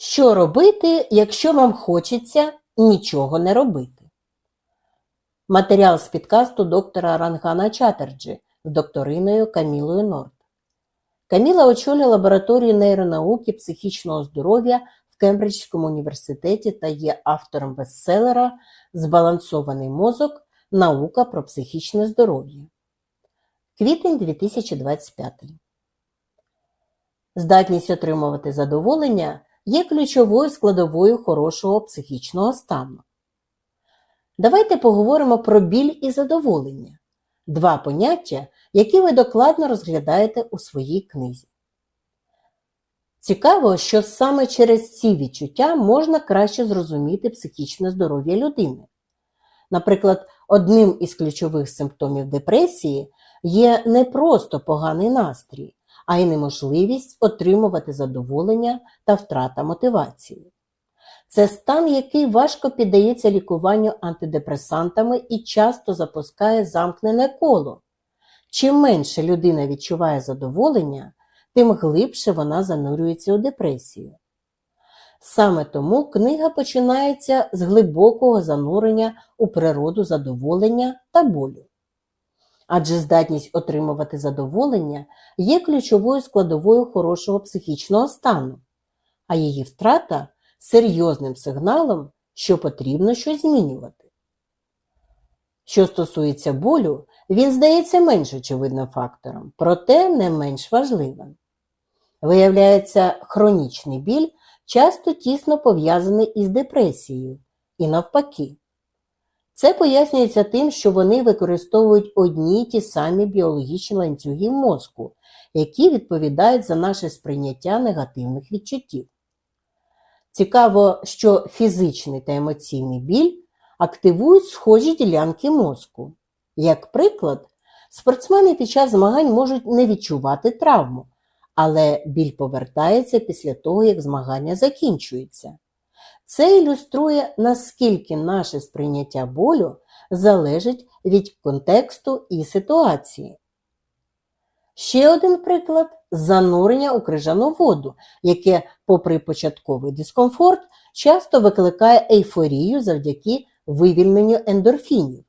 Що робити, якщо вам хочеться нічого не робити? Матеріал з підкасту доктора Рангана Чатерджі з докториною Камілою Норд. Каміла очолює лабораторію нейронауки психічного здоров'я в Кембриджському університеті та є автором бестселера Збалансований мозок. Наука про психічне здоров'я. Квітень 2025. Здатність отримувати задоволення є ключовою складовою хорошого психічного стану. Давайте поговоримо про біль і задоволення два поняття, які ви докладно розглядаєте у своїй книзі. Цікаво, що саме через ці відчуття можна краще зрозуміти психічне здоров'я людини. Наприклад, одним із ключових симптомів депресії є не просто поганий настрій, а й неможливість отримувати задоволення та втрата мотивації. Це стан, який важко піддається лікуванню антидепресантами і часто запускає замкнене коло. Чим менше людина відчуває задоволення, тим глибше вона занурюється у депресію. Саме тому книга починається з глибокого занурення у природу задоволення та болю. Адже здатність отримувати задоволення є ключовою складовою хорошого психічного стану, а її втрата серйозним сигналом, що потрібно щось змінювати. Що стосується болю, він здається менш очевидним фактором, проте не менш важливим. Виявляється, хронічний біль часто тісно пов'язаний із депресією і навпаки. Це пояснюється тим, що вони використовують одні й ті самі біологічні ланцюги мозку, які відповідають за наше сприйняття негативних відчуттів. Цікаво, що фізичний та емоційний біль активують схожі ділянки мозку. Як приклад, спортсмени під час змагань можуть не відчувати травму, але біль повертається після того, як змагання закінчується. Це ілюструє, наскільки наше сприйняття болю залежить від контексту і ситуації. Ще один приклад занурення у крижану воду, яке, попри початковий дискомфорт, часто викликає ейфорію завдяки вивільненню ендорфінів.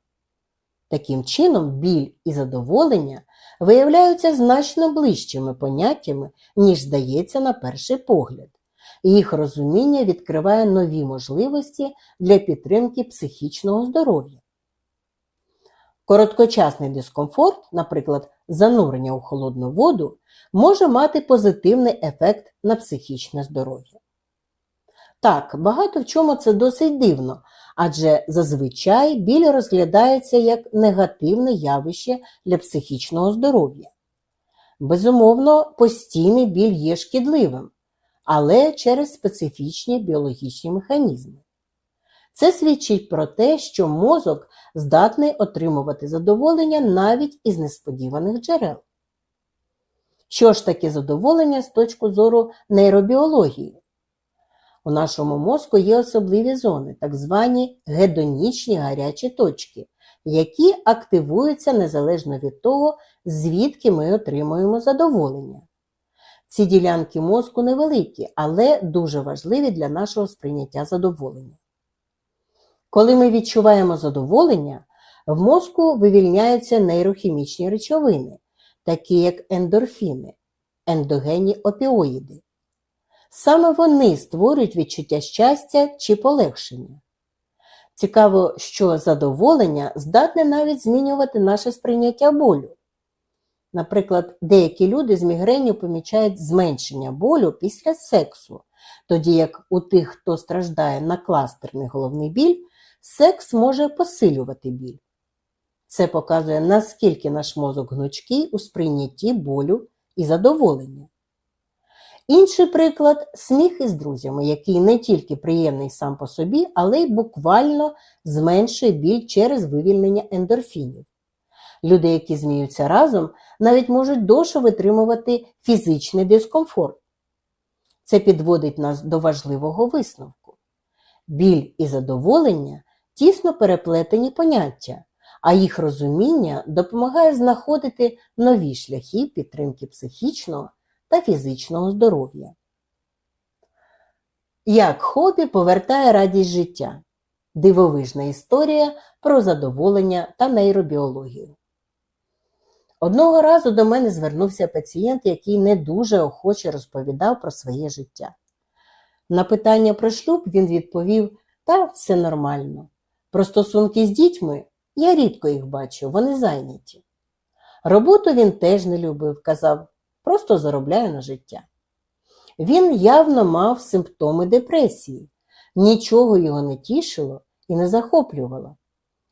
Таким чином, біль і задоволення виявляються значно ближчими поняттями, ніж здається на перший погляд. Їх розуміння відкриває нові можливості для підтримки психічного здоров'я. Короткочасний дискомфорт, наприклад, занурення у холодну воду, може мати позитивний ефект на психічне здоров'я. Так, багато в чому це досить дивно, адже зазвичай біль розглядається як негативне явище для психічного здоров'я. Безумовно, постійний біль є шкідливим, але через специфічні біологічні механізми. Це свідчить про те, що мозок здатний отримувати задоволення навіть із несподіваних джерел. Що ж таке задоволення з точки зору нейробіології? У нашому мозку є особливі зони, так звані гедонічні гарячі точки, які активуються незалежно від того, звідки ми отримуємо задоволення. Ці ділянки мозку невеликі, але дуже важливі для нашого сприйняття задоволення. Коли ми відчуваємо задоволення, в мозку вивільняються нейрохімічні речовини, такі як ендорфіни, ендогенні опіоїди. Саме вони створюють відчуття щастя чи полегшення. Цікаво, що задоволення здатне навіть змінювати наше сприйняття болю. Наприклад, деякі люди з мігренью помічають зменшення болю після сексу, тоді як у тих, хто страждає на кластерний головний біль, секс може посилювати біль. Це показує, наскільки наш мозок гнучкий у сприйнятті болю і задоволення. Інший приклад сміх із друзями, який не тільки приємний сам по собі, але й буквально зменшує біль через вивільнення ендорфінів. Люди, які зміються разом, навіть можуть довше витримувати фізичний дискомфорт. Це підводить нас до важливого висновку. Біль і задоволення тісно переплетені поняття, а їх розуміння допомагає знаходити нові шляхи підтримки психічного та фізичного здоров'я. Як хобі повертає радість життя. Дивовижна історія про задоволення та нейробіологію. Одного разу до мене звернувся пацієнт, який не дуже охоче розповідав про своє життя. На питання про шлюб він відповів: та все нормально. Про стосунки з дітьми я рідко їх бачу, вони зайняті. Роботу він теж не любив, казав, просто заробляю на життя. Він явно мав симптоми депресії, нічого його не тішило і не захоплювало.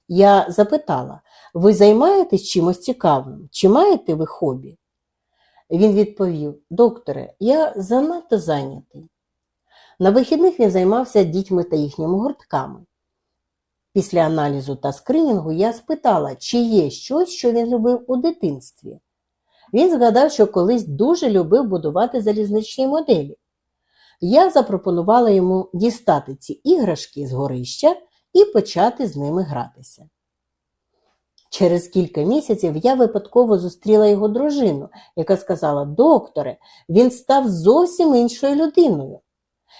Я запитала, ви займаєтесь чимось цікавим? Чи маєте ви хобі? Він відповів: Докторе, я занадто зайнятий. На вихідних він займався дітьми та їхніми гуртками. Після аналізу та скринінгу я спитала, чи є щось, що він любив у дитинстві. Він згадав, що колись дуже любив будувати залізничні моделі. Я запропонувала йому дістати ці іграшки з горища і почати з ними гратися. Через кілька місяців я випадково зустріла його дружину, яка сказала: Докторе, він став зовсім іншою людиною.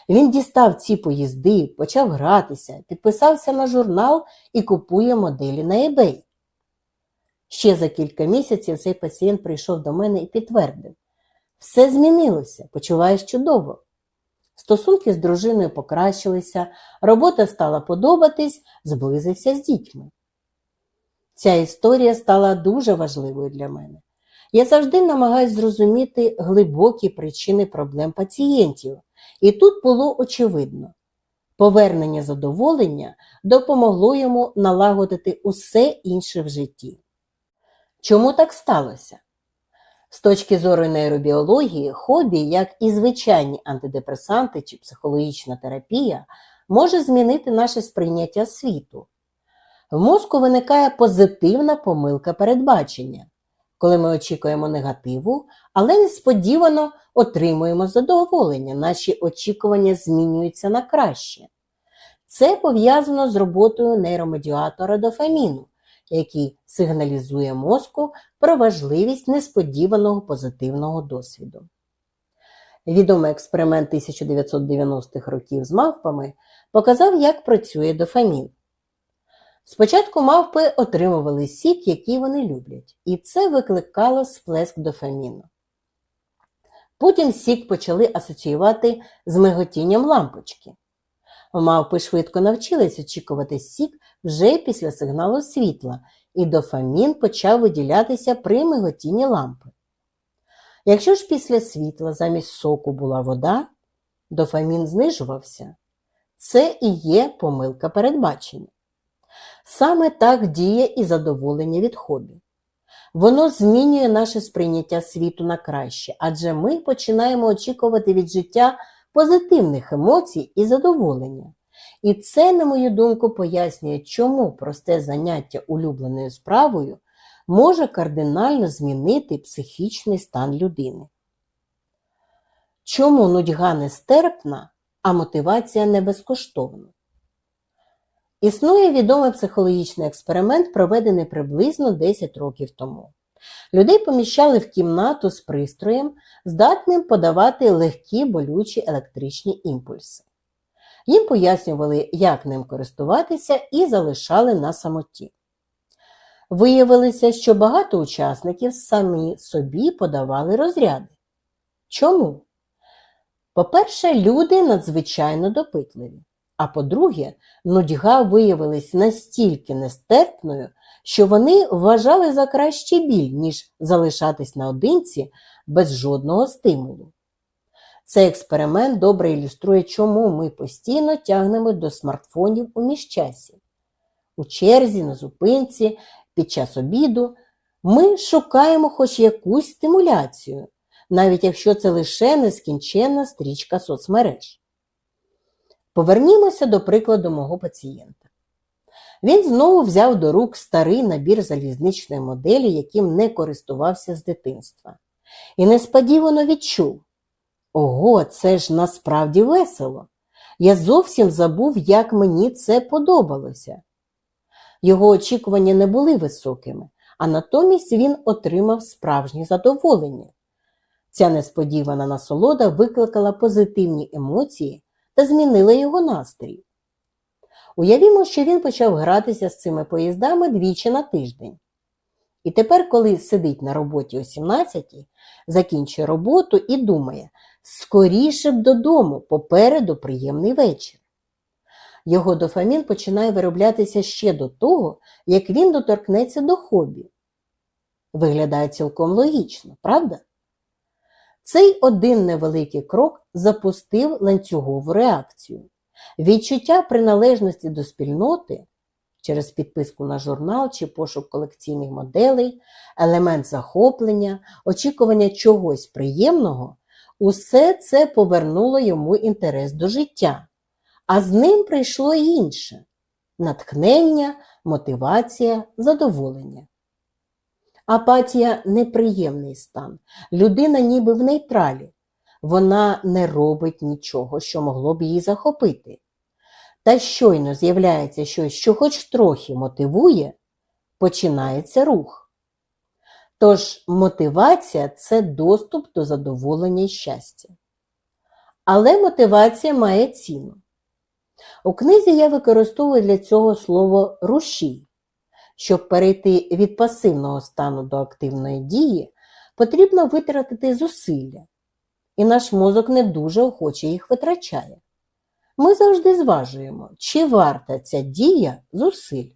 Він дістав ці поїзди, почав гратися, підписався на журнал і купує моделі на eBay. Ще за кілька місяців цей пацієнт прийшов до мене і підтвердив: все змінилося, почуваєш чудово. Стосунки з дружиною покращилися, робота стала подобатись, зблизився з дітьми. Ця історія стала дуже важливою для мене. Я завжди намагаюся зрозуміти глибокі причини проблем пацієнтів, і тут було очевидно. Повернення задоволення допомогло йому налагодити усе інше в житті. Чому так сталося? З точки зору нейробіології, хобі, як і звичайні антидепресанти чи психологічна терапія, може змінити наше сприйняття світу. В мозку виникає позитивна помилка передбачення, коли ми очікуємо негативу, але несподівано отримуємо задоволення, наші очікування змінюються на краще. Це пов'язано з роботою нейромедіатора дофаміну, який сигналізує мозку про важливість несподіваного позитивного досвіду. Відомий експеримент 1990-х років з мавпами показав, як працює дофамін. Спочатку мавпи отримували сік, який вони люблять, і це викликало сплеск дофаміну. Потім сік почали асоціювати з миготінням лампочки. Мавпи швидко навчились очікувати сік вже після сигналу світла, і дофамін почав виділятися при миготінні лампи. Якщо ж після світла замість соку була вода, дофамін знижувався. Це і є помилка передбачення. Саме так діє і задоволення від хобі. Воно змінює наше сприйняття світу на краще, адже ми починаємо очікувати від життя позитивних емоцій і задоволення. І це, на мою думку, пояснює, чому просте заняття улюбленою справою може кардинально змінити психічний стан людини. Чому нудьга нестерпна, а мотивація не безкоштовна? Існує відомий психологічний експеримент, проведений приблизно 10 років тому. Людей поміщали в кімнату з пристроєм, здатним подавати легкі болючі електричні імпульси. Їм пояснювали, як ним користуватися, і залишали на самоті. Виявилося, що багато учасників самі собі подавали розряди. Чому? По-перше, люди надзвичайно допитливі. А по-друге, нудьга виявилась настільки нестерпною, що вони вважали за кращий біль, ніж залишатись наодинці без жодного стимулу. Цей експеримент добре ілюструє, чому ми постійно тягнемо до смартфонів у міжчасі. У черзі, на зупинці, під час обіду ми шукаємо хоч якусь стимуляцію, навіть якщо це лише нескінченна стрічка соцмереж. Повернімося до прикладу мого пацієнта. Він знову взяв до рук старий набір залізничної моделі, яким не користувався з дитинства, і несподівано відчув: ого, це ж насправді весело! Я зовсім забув, як мені це подобалося. Його очікування не були високими, а натомість він отримав справжнє задоволення. Ця несподівана насолода викликала позитивні емоції та змінила його настрій. Уявімо, що він почав гратися з цими поїздами двічі на тиждень. І тепер, коли сидить на роботі о 17-й, закінчує роботу і думає, скоріше б додому, попереду приємний вечір. Його дофамін починає вироблятися ще до того, як він доторкнеться до хобі. Виглядає цілком логічно, правда? Цей один невеликий крок запустив ланцюгову реакцію. Відчуття приналежності до спільноти через підписку на журнал чи пошук колекційних моделей, елемент захоплення, очікування чогось приємного, усе це повернуло йому інтерес до життя, а з ним прийшло інше натхнення, мотивація, задоволення. Апатія неприємний стан. Людина ніби в нейтралі. Вона не робить нічого, що могло б її захопити. Та щойно з'являється щось, що хоч трохи мотивує, починається рух. Тож мотивація це доступ до задоволення і щастя. Але мотивація має ціну. У книзі я використовую для цього слово рушій. Щоб перейти від пасивного стану до активної дії, потрібно витратити зусилля, і наш мозок не дуже охоче їх витрачає. Ми завжди зважуємо, чи варта ця дія зусиль.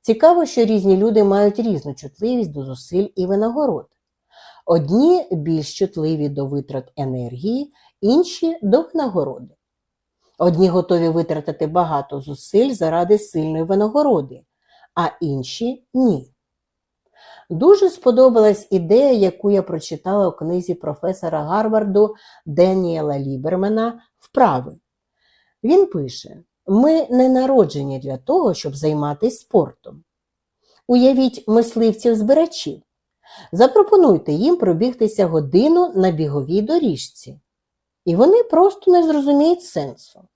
Цікаво, що різні люди мають різну чутливість до зусиль і винагород. Одні більш чутливі до витрат енергії, інші до винагороди. Одні готові витратити багато зусиль заради сильної винагороди, а інші ні. Дуже сподобалась ідея, яку я прочитала у книзі професора Гарварду Деніела Лібермена Вправи. Він пише: ми не народжені для того, щоб займатися спортом. Уявіть мисливців збирачів. Запропонуйте їм пробігтися годину на біговій доріжці. І вони просто не зрозуміють сенсу.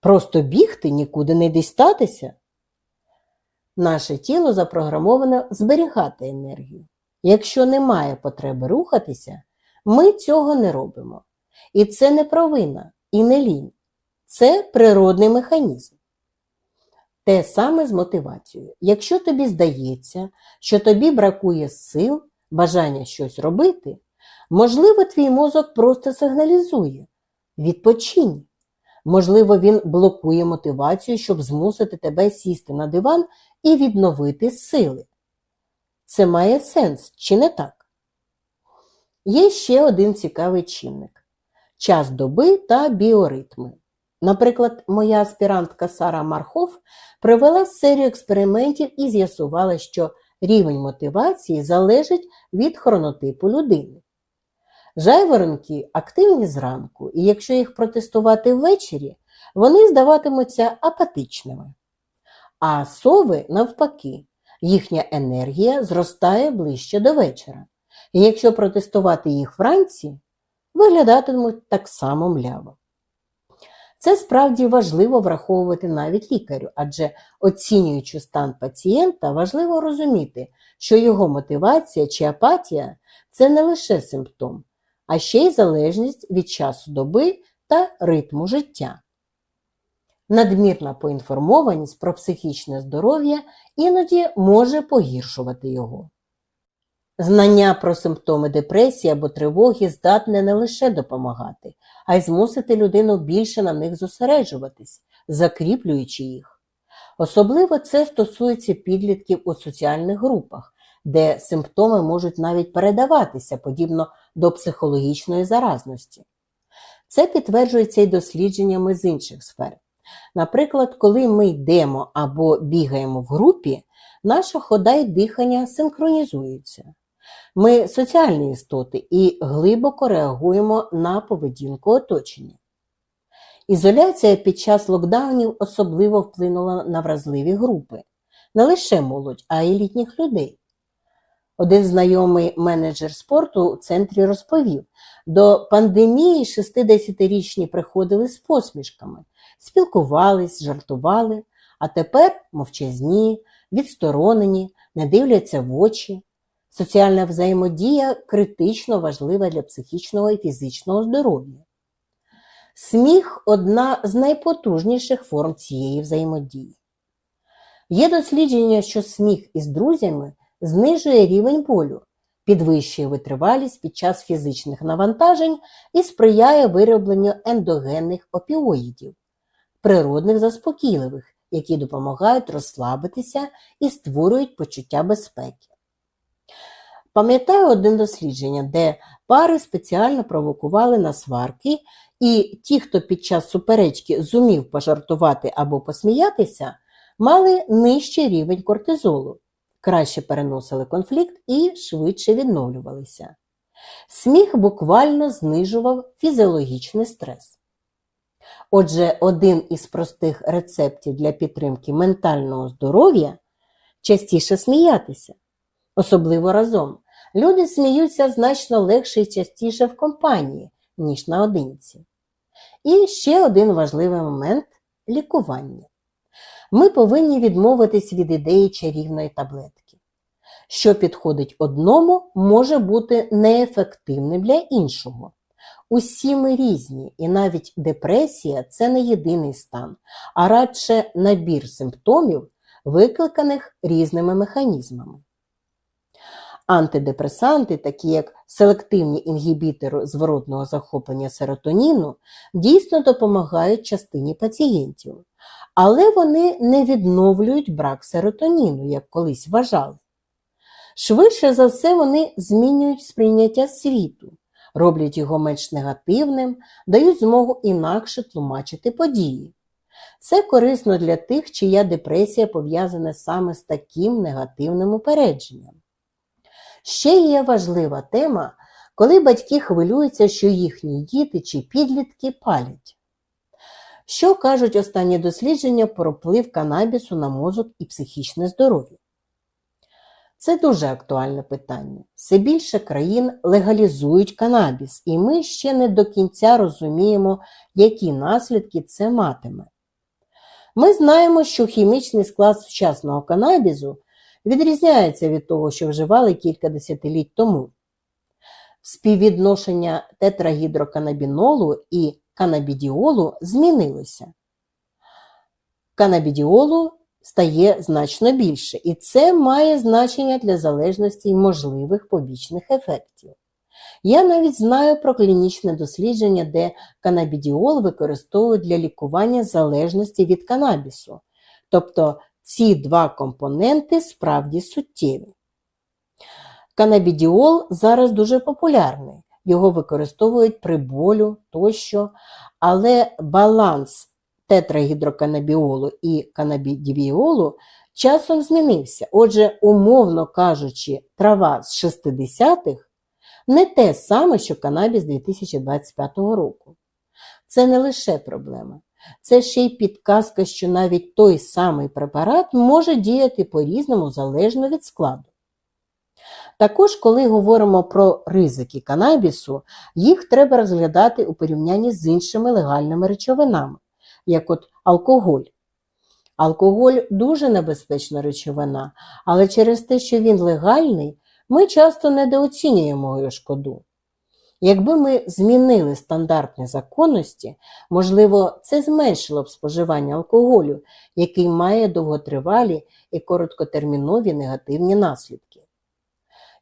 Просто бігти нікуди не дістатися. Наше тіло запрограмоване зберігати енергію. Якщо немає потреби рухатися, ми цього не робимо. І це не провина і не лінь. Це природний механізм. Те саме з мотивацією. Якщо тобі здається, що тобі бракує сил, бажання щось робити, можливо, твій мозок просто сигналізує відпочинь. Можливо, він блокує мотивацію, щоб змусити тебе сісти на диван і відновити сили. Це має сенс, чи не так? Є ще один цікавий чинник час доби та біоритми. Наприклад, моя аспірантка Сара Мархов провела серію експериментів і з'ясувала, що рівень мотивації залежить від хронотипу людини. Жайворонки активні зранку, і якщо їх протестувати ввечері, вони здаватимуться апатичними. А сови, навпаки, їхня енергія зростає ближче до вечора. І якщо протестувати їх вранці, виглядатимуть так само мляво. Це справді важливо враховувати навіть лікарю, адже оцінюючи стан пацієнта, важливо розуміти, що його мотивація чи апатія це не лише симптом, а ще й залежність від часу доби та ритму життя. Надмірна поінформованість про психічне здоров'я іноді може погіршувати його. Знання про симптоми депресії або тривоги здатне не лише допомагати, а й змусити людину більше на них зосереджуватись, закріплюючи їх. Особливо це стосується підлітків у соціальних групах, де симптоми можуть навіть передаватися подібно до психологічної заразності. Це підтверджується і дослідженнями з інших сфер. Наприклад, коли ми йдемо або бігаємо в групі, наша хода і дихання синхронізуються. Ми соціальні істоти і глибоко реагуємо на поведінку оточення. Ізоляція під час локдаунів особливо вплинула на вразливі групи, не лише молодь, а й літніх людей. Один знайомий менеджер спорту у центрі розповів, до пандемії 60-річні приходили з посмішками, спілкувались, жартували, а тепер мовчазні, відсторонені, не дивляться в очі. Соціальна взаємодія критично важлива для психічного і фізичного здоров'я. Сміх одна з найпотужніших форм цієї взаємодії. Є дослідження, що сміх із друзями знижує рівень болю, підвищує витривалість під час фізичних навантажень і сприяє виробленню ендогенних опіоїдів, природних заспокійливих, які допомагають розслабитися і створюють почуття безпеки. Пам'ятаю один дослідження, де пари спеціально провокували на сварки, і ті, хто під час суперечки зумів пожартувати або посміятися, мали нижчий рівень кортизолу, краще переносили конфлікт і швидше відновлювалися. Сміх буквально знижував фізіологічний стрес. Отже, один із простих рецептів для підтримки ментального здоров'я частіше сміятися, особливо разом. Люди сміються значно легше і частіше в компанії, ніж наодинці. І ще один важливий момент лікування. Ми повинні відмовитись від ідеї чарівної таблетки. Що підходить одному, може бути неефективним для іншого. Усі ми різні, і навіть депресія це не єдиний стан, а радше набір симптомів, викликаних різними механізмами. Антидепресанти, такі як селективні інгібітори зворотного захоплення серотоніну, дійсно допомагають частині пацієнтів, але вони не відновлюють брак серотоніну, як колись вважали. Швидше за все, вони змінюють сприйняття світу, роблять його менш негативним, дають змогу інакше тлумачити події. Це корисно для тих, чия депресія пов'язана саме з таким негативним упередженням. Ще є важлива тема, коли батьки хвилюються, що їхні діти чи підлітки палять. Що кажуть останні дослідження про вплив канабісу на мозок і психічне здоров'я? Це дуже актуальне питання. Все більше країн легалізують канабіс, і ми ще не до кінця розуміємо, які наслідки це матиме. Ми знаємо, що хімічний склад сучасного канабізу відрізняється від того, що вживали кілька десятиліть тому. Співвідношення тетрагідроканабінолу і канабідіолу змінилося. Канабідіолу стає значно більше, і це має значення для залежності й можливих побічних ефектів. Я навіть знаю про клінічне дослідження, де канабідіол використовують для лікування залежності від канабісу, тобто ці два компоненти справді суттєві. Канабідіол зараз дуже популярний, його використовують при болю тощо, але баланс тетрагідроканабіолу і канабідіолу часом змінився. Отже, умовно кажучи, трава з 60-х не те саме, що канабіс 2025 року. Це не лише проблема. Це ще й підказка, що навіть той самий препарат може діяти по-різному залежно від складу. Також, коли говоримо про ризики канабісу, їх треба розглядати у порівнянні з іншими легальними речовинами, як от алкоголь. Алкоголь дуже небезпечна речовина, але через те, що він легальний, ми часто недооцінюємо його шкоду. Якби ми змінили стандартні законності, можливо, це зменшило б споживання алкоголю, який має довготривалі і короткотермінові негативні наслідки.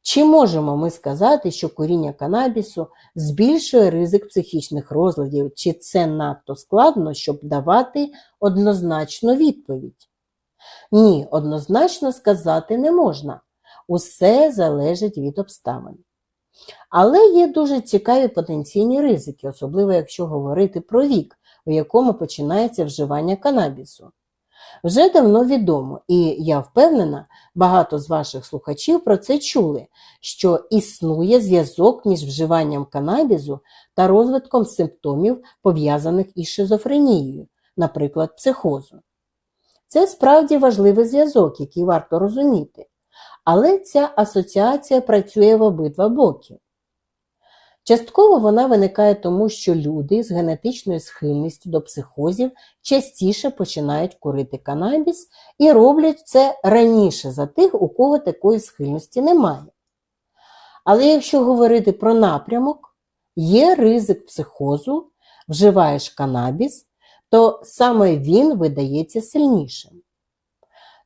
Чи можемо ми сказати, що куріння канабісу збільшує ризик психічних розладів, чи це надто складно, щоб давати однозначну відповідь? Ні, однозначно сказати не можна. Усе залежить від обставин. Але є дуже цікаві потенційні ризики, особливо якщо говорити про вік, у якому починається вживання канабісу. Вже давно відомо, і я впевнена, багато з ваших слухачів про це чули, що існує зв'язок між вживанням канабізу та розвитком симптомів, пов'язаних із шизофренією, наприклад, психозу. Це справді важливий зв'язок, який варто розуміти. Але ця асоціація працює в обидва боки. Частково вона виникає тому, що люди з генетичною схильністю до психозів частіше починають курити канабіс і роблять це раніше за тих, у кого такої схильності немає. Але якщо говорити про напрямок, є ризик психозу вживаєш канабіс, то саме він видається сильнішим.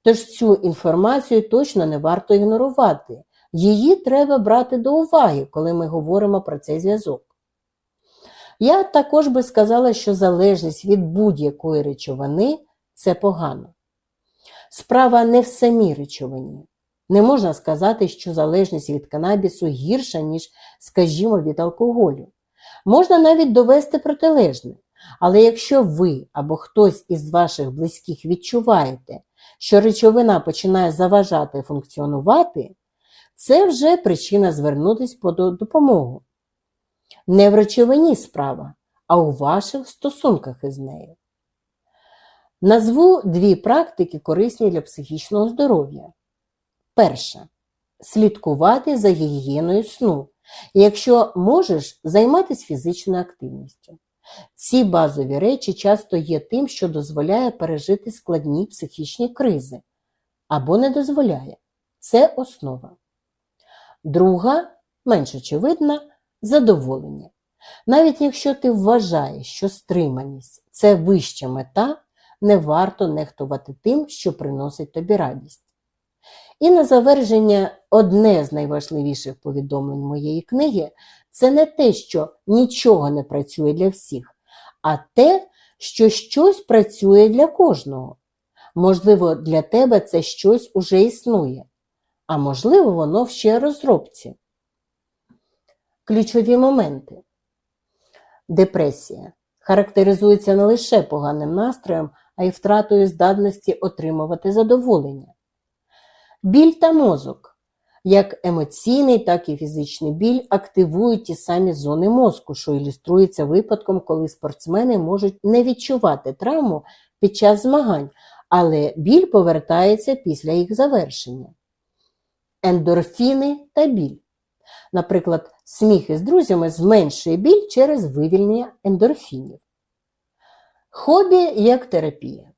Тож цю інформацію точно не варто ігнорувати. Її треба брати до уваги, коли ми говоримо про цей зв'язок. Я також би сказала, що залежність від будь-якої речовини це погано. Справа не в самій речовині. Не можна сказати, що залежність від канабісу гірша, ніж, скажімо, від алкоголю. Можна навіть довести протилежне. Але якщо ви або хтось із ваших близьких відчуваєте, що речовина починає заважати функціонувати, це вже причина звернутися по допомогу. Не в речовині справа, а у ваших стосунках із нею. Назву дві практики, корисні для психічного здоров'я. Перша слідкувати за гігієною сну. Якщо можеш, займатися фізичною активністю. Ці базові речі часто є тим, що дозволяє пережити складні психічні кризи або не дозволяє. Це основа. Друга, менш очевидна, задоволення. Навіть якщо ти вважаєш, що стриманість це вища мета, не варто нехтувати тим, що приносить тобі радість. І на завершення одне з найважливіших повідомлень моєї книги це не те, що нічого не працює для всіх, а те, що щось працює для кожного. Можливо, для тебе це щось уже існує, а можливо, воно ще розробці. Ключові моменти. Депресія характеризується не лише поганим настроєм, а й втратою здатності отримувати задоволення. Біль та мозок, як емоційний, так і фізичний біль, активують ті самі зони мозку, що ілюструється випадком, коли спортсмени можуть не відчувати травму під час змагань, але біль повертається після їх завершення. Ендорфіни та біль. Наприклад, сміх із друзями зменшує біль через вивільнення ендорфінів. Хобі як терапія.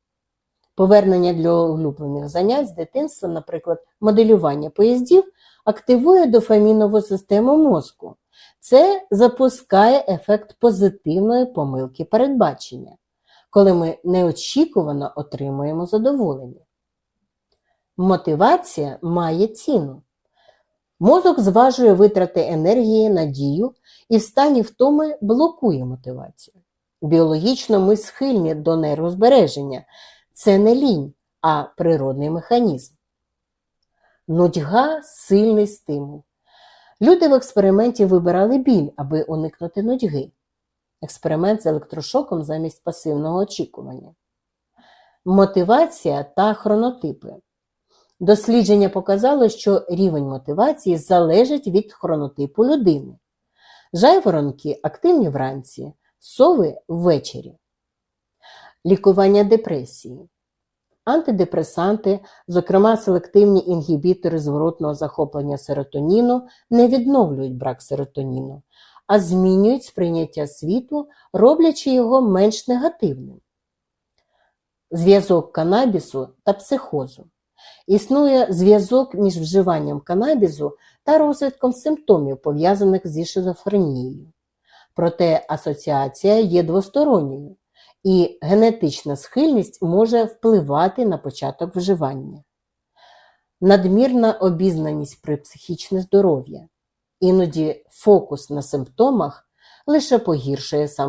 Повернення для улюблених занять з дитинства, наприклад, моделювання поїздів, активує дофамінову систему мозку. Це запускає ефект позитивної помилки передбачення, коли ми неочікувано отримуємо задоволення. Мотивація має ціну. Мозок зважує витрати енергії, надію і в стані втоми блокує мотивацію. Біологічно ми схильні до нейрозбереження. Це не лінь, а природний механізм. Нудьга сильний стимул. Люди в експерименті вибирали біль, аби уникнути нудьги. Експеримент з електрошоком замість пасивного очікування. Мотивація та хронотипи. Дослідження показало, що рівень мотивації залежить від хронотипу людини. Жайворонки активні вранці, сови ввечері. Лікування депресії. Антидепресанти, зокрема селективні інгібітори зворотного захоплення серотоніну, не відновлюють брак серотоніну, а змінюють сприйняття світу, роблячи його менш негативним. Зв'язок канабісу та психозу. Існує зв'язок між вживанням канабісу та розвитком симптомів, пов'язаних зі шизофренією. Проте асоціація є двосторонньою, і генетична схильність може впливати на початок вживання. Надмірна обізнаність при психічне здоров'я. Іноді фокус на симптомах лише погіршує самопочуття.